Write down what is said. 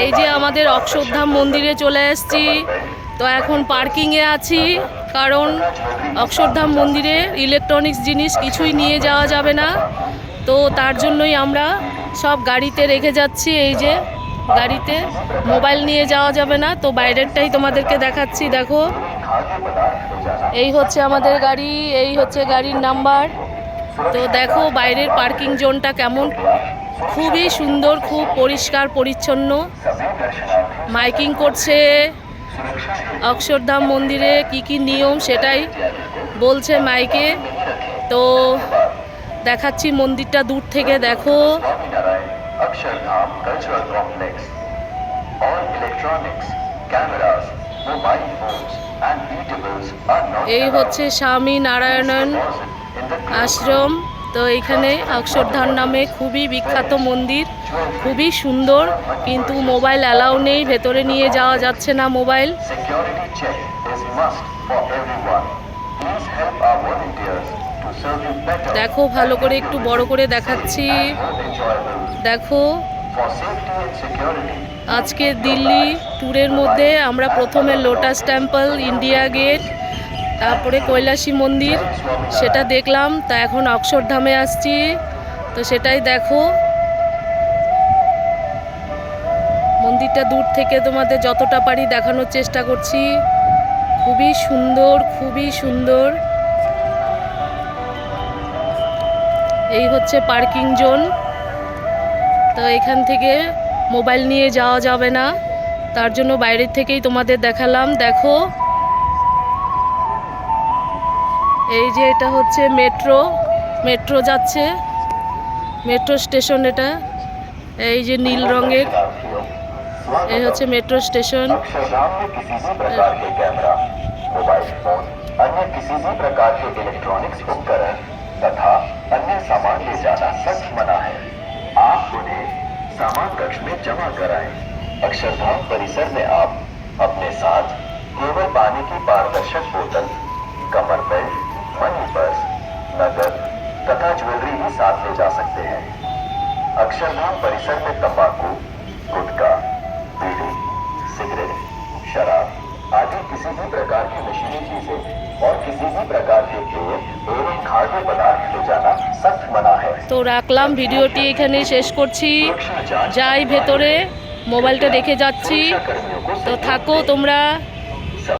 এই যে আমাদের অক্ষরধাম মন্দিরে চলে এসেছি, তো এখন পার্কিংয়ে আছি, কারণ অক্ষরধাম মন্দিরে ইলেকট্রনিক্স জিনিস কিছুই নিয়ে যাওয়া যাবে না। তো তার জন্যই আমরা সব গাড়িতে রেখে যাচ্ছি, এই যে গাড়িতে মোবাইল নিয়ে যাওয়া যাবে না। তো বাইরেরটাই তোমাদেরকে দেখাচ্ছি, দেখো। এই হচ্ছে আমাদের গাড়ি, এই হচ্ছে গাড়ির নাম্বার। তো দেখো, বাইরের পার্কিং জোনটা কেমন? খুবই সুন্দর, খুব পরিষ্কার, পরিচ্ছন্ন। মাইকিং করছে অক্ষরধাম মন্দিরে কি কি নিয়ম সেটাই বলছে মাইকে। তো দেখাচ্ছি মন্দিরটা দূর থেকে, দেখো। এই হচ্ছে স্বামী নারায়ণন। আশ্রম তো এখানে অক্ষরধাম নামে খুবই বিখ্যাত মন্দির খুবই সুন্দর কিন্তু মোবাইল অ্যালাউ নেই ভেতরে নিয়ে যাওয়া যাচ্ছে না মোবাইল। দেখো ভালো করে একটু বড় করে দেখাচ্ছি। দেখো আজকে দিল্লি ট্যুরের মধ্যে আমরা প্রথমে লোটাস টেম্পল ইন্ডিয়া গেট তারপরে কৈলাসী মন্দির, সেটা দেখলাম, তা এখন অক্ষরধামে আসছি, তো সেটাই দেখো। মন্দিরটা দূর থেকে তোমাদের যতটা পারি দেখানোর চেষ্টা করছি। খুবই সুন্দর খুবই সুন্দর। এই হচ্ছে পার্কিং জোন। তো এখান থেকে মোবাইল নিয়ে যাওয়া যাবে না। তার জন্য বাইরের থেকেই তোমাদের দেখালাম। দেখো এই যে এটা হচ্ছে মেট্রো মেট্রো যাচ্ছে মেট্রো স্টেশন এটা এই যে নীল রঙের এই হচ্ছে মেট্রো স্টেশন अक्षरधाम में किसी भी प्रकार के कैमरा मोबाइल फोन अन्य किसी भी प्रकार के इलेक्ट्रॉनिक्स उपकरण तथा अन्य सामान ले जाना सख्त मना है आप उन्हें सामान कक्ष में जमा कराएं अक्षरधाम परिसर में आप अपने साथ केवल पानी की पारदर्शक बोतल कमर बेल्ट मनी पर्स नगद तथा ज्वेलरी ही साथ ले जा सकते हैं अक्षरधाम परिसर में तंबाकू गुटखा बीड़ी सिगरेट शराब आदि किसी भी प्रकार की नशीली चीजें और किसी भी प्रकार के पेय एवं खाद्य पदार्थ ले जाना सख्त मना है তো রাখলাম ভিডিওটি এখানেই শেষ করছি सुरक्षा जांच যাই ভেতরে মোবাইলটা রেখে যাচ্ছি कर्मियों को তো থাকো তোমরা